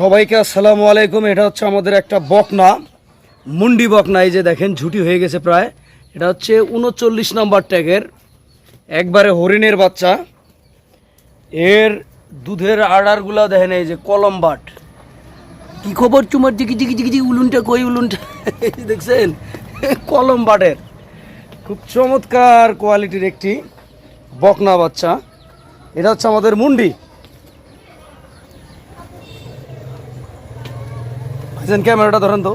সবাইকে আসসালামু আলাইকুম। এটা হচ্ছে আমাদের একটা বকনা, মুন্ডি বকনা। এই যে দেখেন, ঝুটি হয়ে গেছে প্রায়। এটা হচ্ছে উনচল্লিশ নম্বর ট্যাগের, একবারে হরিণের বাচ্চা। এর দুধের আড়ারগুলা দেখেন, এই যে কলম বাট। কি খবর চুমার? জিকি জিকি জিকি জিকি উলুনটা কই, উলুনটা? দেখছেন? কলম বাটের। খুব চমৎকার কোয়ালিটির একটি বকনা বাচ্চা। এটা হচ্ছে আমাদের মুন্ডি। ক্যামেরাটা ধরেন তো।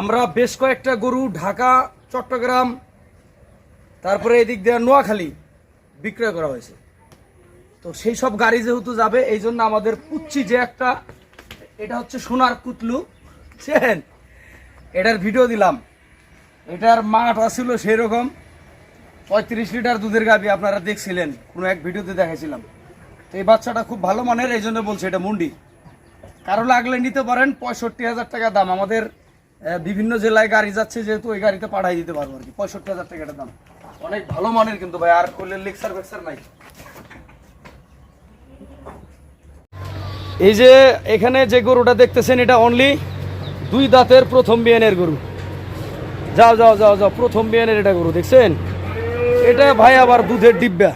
আমরা বেশ কয়েকটা গরু ঢাকা, চট্টগ্রাম, তারপরে এদিক দিয়ে নোয়াখালী বিক্রয় করা হয়েছে। তো সেই সব গাড়ি যেহেতু যাবে, এই জন্য আমাদের পুচ্ছি যে একটা, এটা হচ্ছে সোনার কুতলু। বুঝছেন? এটার ভিডিও দিলাম। এটার মাঠ আসছিল সেই রকম পঁয়ত্রিশ লিটার দুধের গাবি আপনারা দেখছিলেন, কোনো এক ভিডিওতে দেখাইছিলাম। তো এই বাচ্চাটা খুব ভালো মানের, এই জন্য বলছে এটা মুন্ডি। কারও লাগলে নিতে পারেন, পঁয়ষট্টি হাজার টাকা দাম। আমাদের বিভিন্ন জেলায় গাড়ি যাচ্ছে, যেহেতু ওই গাড়িতে পাঠাই দিতে পারব আর কি। পঁয়ষট্টি হাজার টাকা এটা দাম। অনেক ভালো মানের কিন্তু ভাই, আর করলে লেকচার ফেকচার নাই। এই যে এখানে যে গরুটা দেখতেছেন, এটা অনলি দুই দাঁতের প্রথম বিয়ানের গরু। যাও যাও যাও যাও, প্রথম বিয়ানের এটা গরু, দেখছেন? এটা ভাই আবার দুধের ডিব্বা।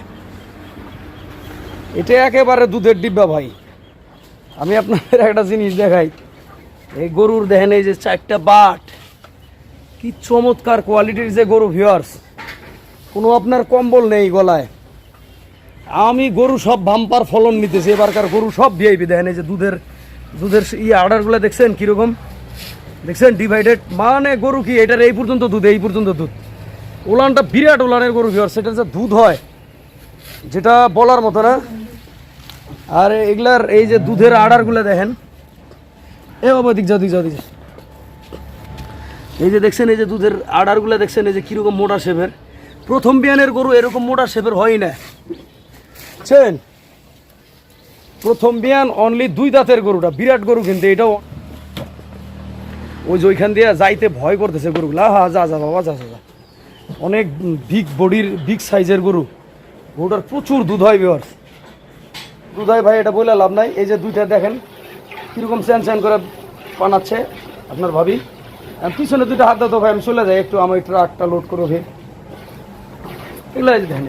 এটা একেবারে দুধের ডিব্বা ভাই। আমি আপনাদের একটা জিনিস দেখাই। এই গরুর দেখেন, এই যে চারটা বাট, কি চমৎকার কোয়ালিটির যে গরু ভিওয়ার্স কোনো আপনার কম্বল নেই গলায়। আমি গরু সব ভাম্পার ফলন নিতেছি, এবারকার গরু সব ভিআইপি দেখেন, এই যে দুধের দুধের ই আর্ডারগুলো দেখছেন কীরকম? দেখছেন ডিভাইডেড মানে গরু কি, এটার এই পর্যন্ত দুধ, এই পর্যন্ত দুধ। উলানটা বিরাট উলানের গরু ভিওয়ার্স সেটার যে দুধ হয়, যেটা বলার মতো না। আর এগুলার এই যে দুধের আড়ারগুলো দেখেন। এ বাবা দিক দিক এই যে দেখছেন, এই যে দুধের আড়ারগুলো দেখছেন, এই যে কীরকম মোটা শেপের। প্রথম বিয়ানের গরু এরকম মোটা শেপের হয় না। প্রথম বিয়ান অনলি দুই দাঁতের গরুটা, বিরাট গরু কিন্তু এটাও। ওই যে ওইখান দিয়ে যাইতে ভয় করতেছে গরুগুলা। হা যা যা, বাবা, যা যা যা। অনেক বিগ বডির বিগ সাইজের গরু। গরুটার প্রচুর দুধ হয় বিহার্স দুধ হয় ভাই, এটা বলে লাভ নাই। এই যে দুইটা দেখেন, কীরকম চ্যান চ্যান করে বানাচ্ছে আপনার ভাবি। পিছনে দুইটা হাত দাঁতো ভাই, আমি চলে যাই একটু, আমার ট্রাকটা লোড করো ভাই। এগুলো দেখেন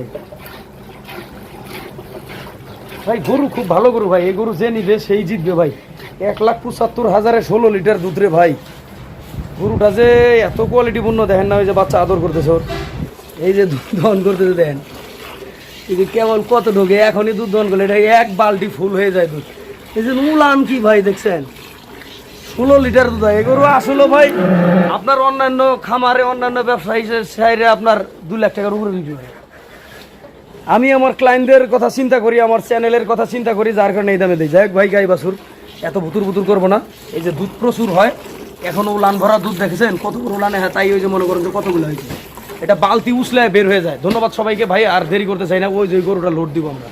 ভাই, গরু খুব ভালো গরু ভাই, এই গরু যে নিবে সেই জিতবে ভাই। এক লাখ পঁচাত্তর হাজারে ষোলো লিটার দুধ রে ভাই। গরুটা যে এত কোয়ালিটিপূর্ণ দেখেন না, ওই যে বাচ্চা আদর করতেছে ওর। এই যে দুধ দহন করতেছে দেখেন। যে কেমন কত ঢোকে, এখনই দুধ দহন করলে এটা এক বালতি ফুল হয়ে যায় দুধ। এই যে উলান কি ভাই দেখছেন? ষোলো লিটার দুধ হয়। এগুলো আসলে ভাই, আপনার অন্যান্য খামারে অন্যান্য ব্যবসায়ী সাইডে আপনার দু লাখ টাকার উপরে বিক্রি হয়। আমি আমার ক্লায়েন্টদের কথা চিন্তা করি, আমার চ্যানেলের কথা চিন্তা করি, যার কারণে এই দামে দিই যাই হোক ভাই, গাই বাসুর এত ভুতুর ভুতুর করব না। এই যে দুধ প্রচুর হয়, এখন উলান ভরা দুধ দেখেছেন? কতগুলো উলানে হ্যাঁ তাই ওই যে মনে করেন যে কতগুলো হয়েছে। এটা বালতি উসলে বের হয়ে যায়। ধন্যবাদ সবাইকে ভাই, আর দেরি করতে চাই না, ওই যে গরুটা লোড দিব আমরা।